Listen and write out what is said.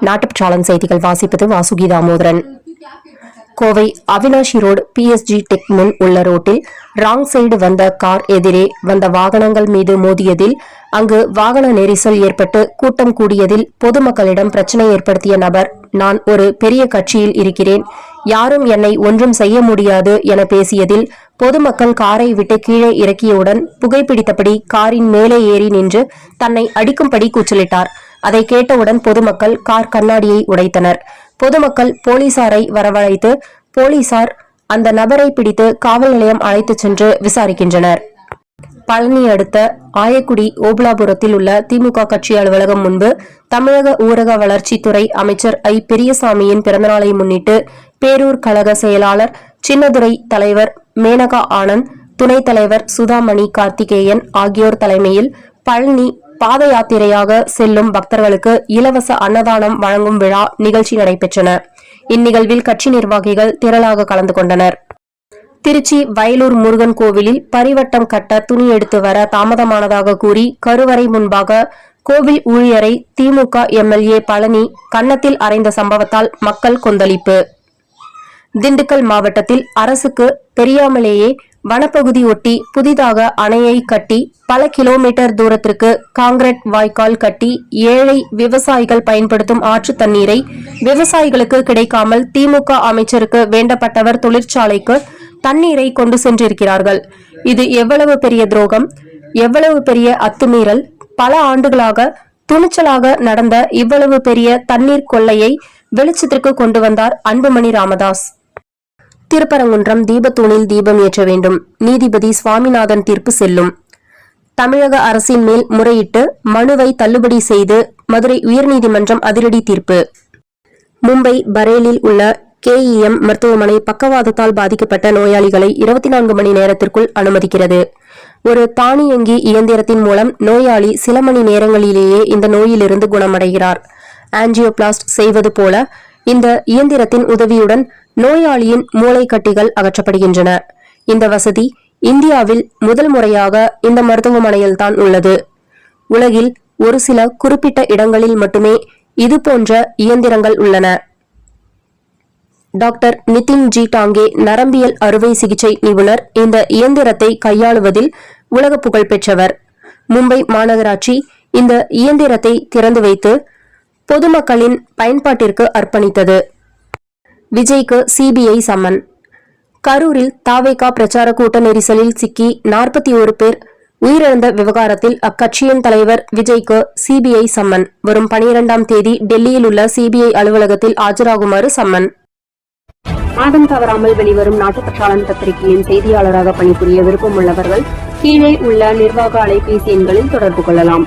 நாட்டுப்பற்றாளன் செய்திகள் வாசிப்பது Vasuki Damodaran Kovai Avinashi road PSG tech முன் உள்ள ரோட்டில் ராங் சைடு வந்த கார் எதிரே வந்த வாகனங்கள் மீது மோதியதில் அங்கு வாகன நெரிசல் ஏற்பட்டு கூட்டம் கூடியதில் பொதுமக்களிடம் பிரச்சனை ஏற்படுத்திய நபர் நான் ஒரு பெரிய கட்சியில் இருக்கிறேன். யாரும் என்னை ஒன்றும் செய்ய முடியாது என பேசியதில் பொதுமக்கள் காரை விட்டு கீழே இறக்கியவுடன் புகைப்பிடித்தபடி காரின் மேலே ஏறி நின்று தன்னை அடிக்கும்படி கூச்சலிட்டார். அதை கேட்டவுடன் பொதுமக்கள் கார் கண்ணாடியை உடைத்தனர். பொதுமக்கள் போலீசாரை வரவழைத்து போலீசார் அந்த நபரை பிடித்து காவல் நிலையம் அழைத்துச் சென்று விசாரிக்கின்றனர். பழனி அடுத்த ஆயக்குடி ஓபுலாபுரத்தில் உள்ள திமுக கட்சி அலுவலகம் முன்பு தமிழக ஊரக வளர்ச்சித்துறை அமைச்சர் ஐ. பெரியசாமியின் பிறந்தநாளை முன்னிட்டு பேரூர் கழக செயலாளர் சின்னதுரை தலைவர் மேனகா ஆனந்த் துணைத் தலைவர் சுதாமணி கார்த்திகேயன் ஆகியோர் தலைமையில் பழனி பாத யாத்திரையாக செல்லும் பக்தர்களுக்கு இலவச அன்னதானம் வழங்கும் விழா நிகழ்ச்சி நடைபெற்றன. இந்நிகழ்வில் கட்சி நிர்வாகிகள் திரளாக கலந்து கொண்டனர். திருச்சி வயலூர் முருகன் கோவிலில் பரிவட்டம் கட்ட துணி எடுத்து வர தாமதமானதாக கூறி கருவறை முன்பாக கோவில் ஊழியரை திமுக எம்எல்ஏ பழனி கன்னத்தில் அறைந்த சம்பவத்தால் மக்கள் கொந்தளிப்பு. திண்டுக்கல் மாவட்டத்தில் அரசுக்கு தெரியாமலேயே வனப்பகுதி ஒட்டி புதிதாக அணையை கட்டி பல கிலோமீட்டர் தூரத்திற்கு காங்கிரட் வாய்க்கால் கட்டி ஏழை விவசாயிகள் பயன்படுத்தும் ஆற்று தண்ணீரை விவசாயிகளுக்கு கிடைக்காமல் திமுக அமைச்சருக்கு வேண்டப்பட்டவர் தொழிற்சாலைக்கு தண்ணீரை கொண்டு சென்றிருக்கிறார்கள். இது எவ்வளவு பெரிய துரோகம்? எவ்வளவு பெரிய அத்துமீறல்? பல ஆண்டுகளாக துணிச்சலாக நடந்த இவ்வளவு பெரிய தண்ணீர் கொள்ளையை வெளிச்சத்திற்கு கொண்டு வந்தார் அன்புமணி ராமதாஸ். திருப்பரங்குன்றம் தீபத்தூணில் தீபம் ஏற்ற வேண்டும். நீதிபதி சுவாமிநாதன் தீர்ப்பு செல்லும். தமிழக அரசின் மேல் முறையிட்டு மனுவை தள்ளுபடி செய்து மதுரை உயர்நீதிமன்றம் அதிரடி தீர்ப்பு. மும்பை பரேலில் உள்ள கேஇஎம் மருத்துவமனை பக்கவாதத்தால் பாதிக்கப்பட்ட நோயாளிகளை இருபத்தி நான்கு மணி நேரத்திற்குள் அனுமதிக்கிறது. ஒரு தானியங்கி இயந்திரத்தின் மூலம் நோயாளி சில மணி நேரங்களிலேயே இந்த நோயிலிருந்து குணமடைகிறார். ஆஞ்சியோபிளாஸ்ட் செய்வது போல இந்த இயந்திரத்தின் உதவியுடன் நோயாளியின் மூளைக்கட்டிகள் அகற்றப்படுகின்றன. இந்த வசதி இந்தியாவில் முதல் முறையாக இந்த மருத்துவமனையில்தான் உள்ளது. உலகில் ஒரு சில குறிப்பிட்ட இடங்களில் மட்டுமே இது போன்ற இயந்திரங்கள் உள்ளன. டாக்டர் நிதின் ஜி டாங்கே நரம்பியல் அறுவை சிகிச்சை நிபுணர் இந்த இயந்திரத்தை கையாளுவதில் உலக புகழ் பெற்றவர். மும்பை மாநகராட்சி இந்த இயந்திரத்தை திறந்து வைத்து பொதுமக்களின் பயன்பாட்டிற்கு அர்ப்பணித்தது. விஜய்க்கு சிபிஐ சம்மன். கரூரில் தாவேகா பிரச்சார கூட்ட நெரிசலில் சிக்கி நாற்பத்தி ஒரு பேர் உயிரிழந்த விவகாரத்தில் அக்கட்சியின் தலைவர் விஜய்க்கு சிபிஐ சம்மன். வரும் பனிரெண்டாம் தேதி டெல்லியில் உள்ள சிபிஐ அலுவலகத்தில் ஆஜராகுமாறு சம்மன். மாதம் தவறாமல் வெளிவரும் நாட்டுப்பற்றாளன் பத்திரிகையின் செய்தியாளராக பணிபுரிய விருப்பம் உள்ளவர்கள் கீழே உள்ள நிர்வாக அலைபேசி எண்களில் தொடர்பு கொள்ளலாம்.